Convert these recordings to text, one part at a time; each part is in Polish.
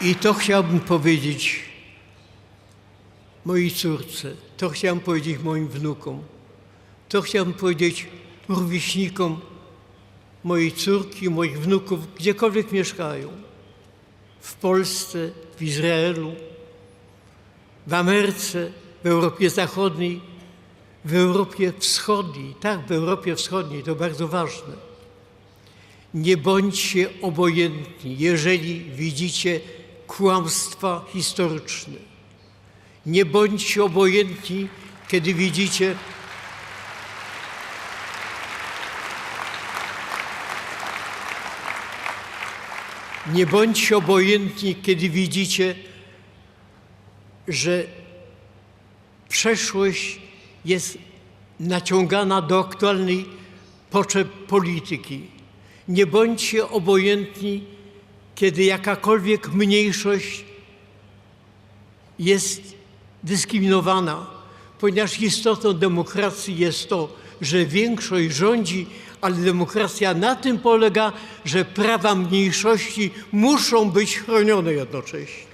I to chciałbym powiedzieć mojej córce, to chciałbym powiedzieć moim wnukom, to chciałbym powiedzieć rówieśnikom mojej córki, moich wnuków, gdziekolwiek mieszkają. W Polsce, w Izraelu, w Ameryce, w Europie Zachodniej, w Europie Wschodniej. Tak, w Europie Wschodniej, to bardzo ważne. Nie bądźcie obojętni, jeżeli widzicie kłamstwa historyczne. Nie bądźcie obojętni, kiedy widzicie Nie bądźcie obojętni, kiedy widzicie, że przeszłość jest naciągana do aktualnej potrzeb polityki. Nie bądźcie obojętni, kiedy jakakolwiek mniejszość jest dyskryminowana, ponieważ istotą demokracji jest to, że większość rządzi, ale demokracja na tym polega, że prawa mniejszości muszą być chronione jednocześnie.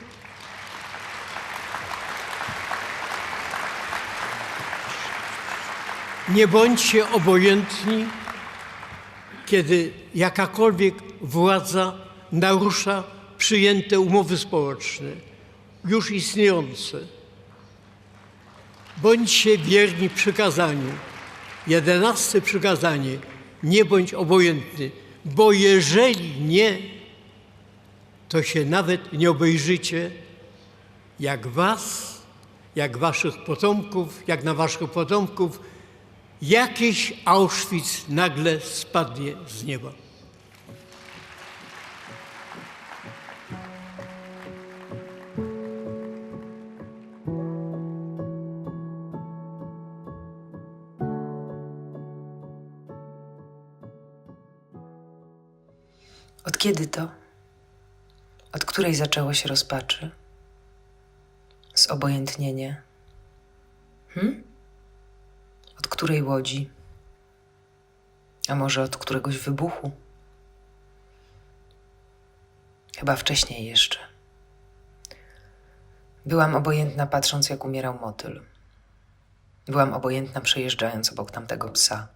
Nie bądźcie obojętni, kiedy jakakolwiek władza narusza przyjęte umowy społeczne, już istniejące. Bądźcie wierni przykazaniu. Jedenaste przykazanie. Nie bądź obojętny, bo jeżeli nie, to się nawet nie obejrzycie, jak was, jak waszych potomków, jak na waszych potomków, jakiś Auschwitz nagle spadnie z nieba. Od kiedy to? Od której zaczęło się rozpaczy? Zobojętnienie? Hm? Od której łodzi? A może od któregoś wybuchu? Chyba wcześniej jeszcze. Byłam obojętna patrząc, jak umierał motyl. Byłam obojętna przejeżdżając obok tamtego psa.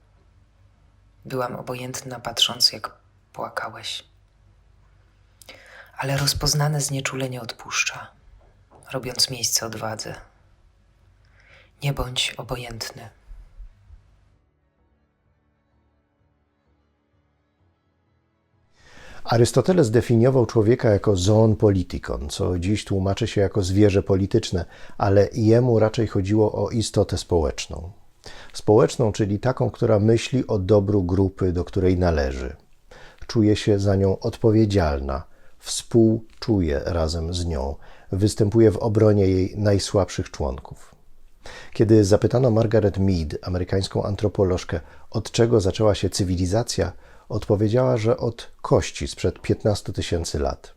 Byłam obojętna patrząc, jak płakałeś. Ale rozpoznane znieczulenie odpuszcza, robiąc miejsce odwadze. Nie bądź obojętny. Arystoteles definiował człowieka jako zoon politikon, co dziś tłumaczy się jako zwierzę polityczne, ale jemu raczej chodziło o istotę społeczną. Społeczną, czyli taką, która myśli o dobru grupy, do której należy. Czuje się za nią odpowiedzialna, współczuje razem z nią, występuje w obronie jej najsłabszych członków. Kiedy zapytano Margaret Mead, amerykańską antropolożkę, od czego zaczęła się cywilizacja, odpowiedziała, że od kości sprzed 15 tysięcy lat.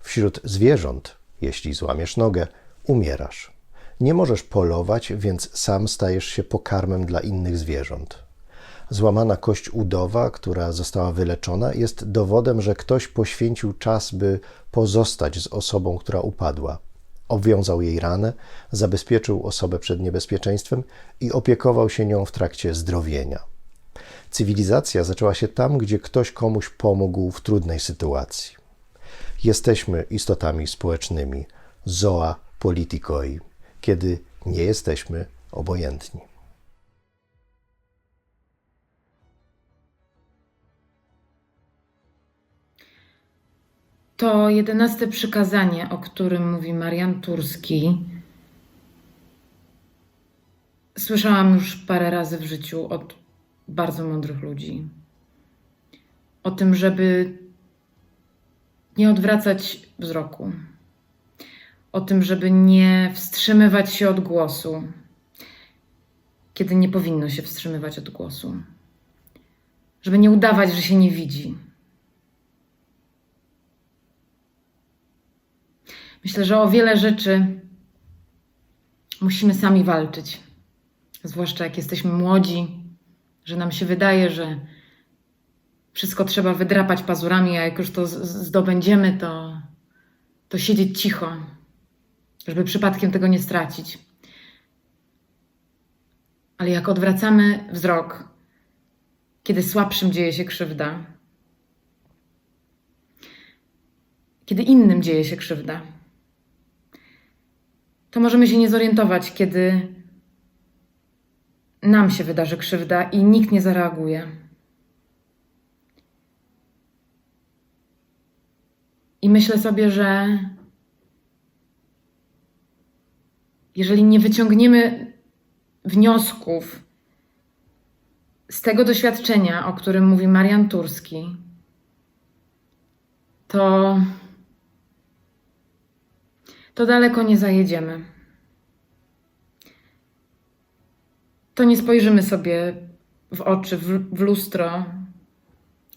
Wśród zwierząt, jeśli złamiesz nogę, umierasz. Nie możesz polować, więc sam stajesz się pokarmem dla innych zwierząt. Złamana kość udowa, która została wyleczona, jest dowodem, że ktoś poświęcił czas, by pozostać z osobą, która upadła. Obwiązał jej ranę, zabezpieczył osobę przed niebezpieczeństwem i opiekował się nią w trakcie zdrowienia. Cywilizacja zaczęła się tam, gdzie ktoś komuś pomógł w trudnej sytuacji. Jesteśmy istotami społecznymi, zoa politikoi, kiedy nie jesteśmy obojętni. To jedenaste przykazanie, o którym mówi Marian Turski, słyszałam już parę razy w życiu od bardzo mądrych ludzi. O tym, żeby nie odwracać wzroku. O tym, żeby nie wstrzymywać się od głosu, kiedy nie powinno się wstrzymywać od głosu. Żeby nie udawać, że się nie widzi. Myślę, że o wiele rzeczy musimy sami walczyć. Zwłaszcza jak jesteśmy młodzi, że nam się wydaje, że wszystko trzeba wydrapać pazurami, a jak już to zdobędziemy, to, to siedzieć cicho, żeby przypadkiem tego nie stracić. Ale jak odwracamy wzrok, kiedy słabszym dzieje się krzywda, kiedy innym dzieje się krzywda, to możemy się nie zorientować, kiedy nam się wydarzy krzywda i nikt nie zareaguje. I myślę sobie, że jeżeli nie wyciągniemy wniosków z tego doświadczenia, o którym mówi Marian Turski, to, to daleko nie zajedziemy. To nie spojrzymy sobie w oczy, w, w lustro,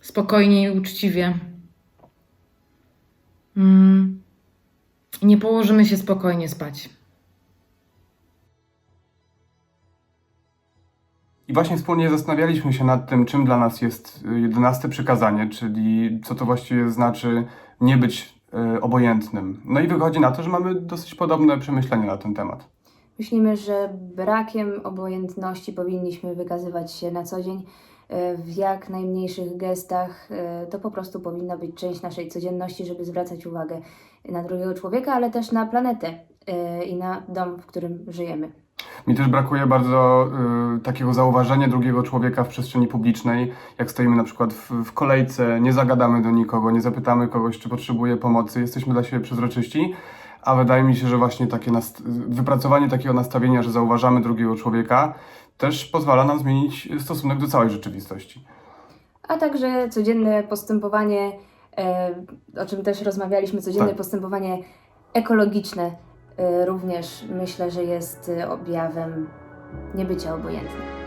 spokojnie i uczciwie. Mm. Nie położymy się spokojnie spać. I właśnie wspólnie zastanawialiśmy się nad tym, czym dla nas jest y, jedenaste przykazanie, czyli co to właściwie znaczy nie być obojętnym. No i wychodzi na to, że mamy dosyć podobne przemyślenia na ten temat. Myślimy, że brakiem obojętności powinniśmy wykazywać się na co dzień e, w jak najmniejszych gestach. E, To po prostu powinna być część naszej codzienności, żeby zwracać uwagę na drugiego człowieka, ale też na planetę i na dom, w którym żyjemy. Mi też brakuje bardzo y, takiego zauważenia drugiego człowieka w przestrzeni publicznej. Jak stoimy na przykład w, w kolejce, nie zagadamy do nikogo, nie zapytamy kogoś, czy potrzebuje pomocy, jesteśmy dla siebie przezroczyści. A wydaje mi się, że właśnie takie wypracowanie takiego nastawienia, że zauważamy drugiego człowieka, też pozwala nam zmienić stosunek do całej rzeczywistości. A także codzienne postępowanie, e, o czym też rozmawialiśmy, codzienne Tak. postępowanie ekologiczne również myślę, że jest e, objawem niebycia obojętnym.